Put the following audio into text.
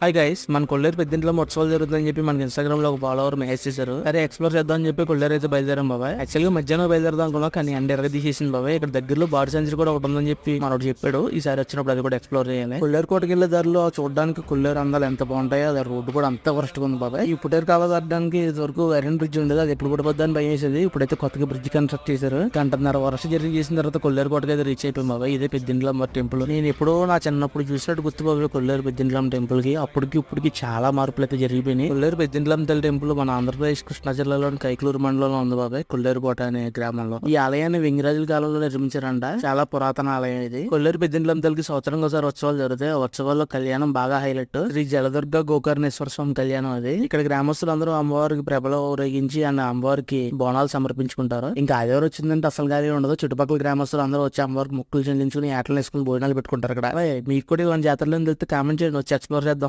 Hi guys మన కొల్లేరు పెద్దింట్లో ఉత్సవాలు జరుగుతుందని చెప్పి మనకి ఇన్స్టాగ్రామ్లో ఒక ఫాలోవర్ మెసేజ్ చేశారు. సరే ఎక్స్ప్లోర్ చేద్దాం అని చెప్పి కొల్లేరు అయితే బయలుదేరాం బాబాయ్. యాక్చువల్గా మధ్యాహ్నం బయలుదేరదాం అనుకున్నా కానీ ఎండ ఎరగ తీసేసింది బాబాయ్. ఇక్కడ దగ్గరలో బాడీ సెంచరీ కూడా ఒకటి ఉందని చెప్పి మనోడు చెప్పాడు. ఈసారి వచ్చినప్పుడు అది కూడా ఎక్స్ప్లోర్ చేయాలి. కొల్లేరు కోటకి వెళ్ళే దారిలో చూడడానికి కొల్లేరు అందాలు ఎంత బాగుంటాయో అది రోడ్డు కూడా అంత వరస్ట్ ఉంది బాబాయ్. ఈ పుటేరు కాలువ ఇది వరకు ఐరన్ బ్రిడ్జ్ ఉండేది అది ఎప్పుడు పడిపోద్దని భయం వేసేది. ఇప్పుడైతే కొత్తగా బ్రిడ్జ్ కన్స్ట్రక్ట్ చేశారు. గంటన్నర వరస్ట్ జరిగి చేసిన తర్వాత కొల్లేరు కోటకి అయితే రీచ్ అయిపోయింది బాబాయ్. ఇదే పెద్దింట్లో టెంపుల్ నేను ఎప్పుడో నా చిన్నప్పుడు చూసినట్టు గుర్తు బాబాయ్ కొల్లేరు పెద్దింట్లో టెంపుల్కి. అప్పటికి ఇప్పటికి చాలా మార్పులు అయితే జరిగిపోయినాయి. కొల్లేరు పెద్దింట్లమ్మ తల్లి టెంపుల్ మన ఆంధ్రప్రదేశ్ కృష్ణా జిల్లాలోని కైకలూరు మండలంలో ఉంది బాబాయ్. కొల్లేరు కోట అనే గ్రామంలో. ఈ ఆలయాన్ని వెంగిరాజుల కాలంలో నిర్మించారంట. చాలా పురాతన ఆలయం ఇది. కొల్లేరు పెద్దింట్లమ్మ తల్లికి సంవత్సరం ఒకసారి ఉత్సవాలు జరుగుతాయి. ఉత్సవాల్లో కళ్యాణం బాగా హైలైట్. శ్రీ జలదుర్గ గోకర్ణేశ్వర స్వామి కళ్యాణం అది. ఇక్కడ గ్రామస్తులు అందరూ అమ్మవారికి ప్రభలో ఊరేగించి అండ్ అమ్మవారికి బోనాలు సమర్పించుకుంటారు. ఇంకా ఆదివారం వచ్చిందంటే అసలు గాలి ఉండదు. చుట్టుపక్కల గ్రామస్తులు అందరూ వచ్చి అమ్మవారికి ముక్కులు చెల్లించుకుని ఆటలు వేసుకుని భోజనాలు పెట్టుకుంటారు ఇక్కడ. మీకు కూడా ఇలాంటి జాతరలో తెలిస్తే కామెంట్ చేయండి. వచ్చి ఎక్స్ప్లోర్ చేద్దాం.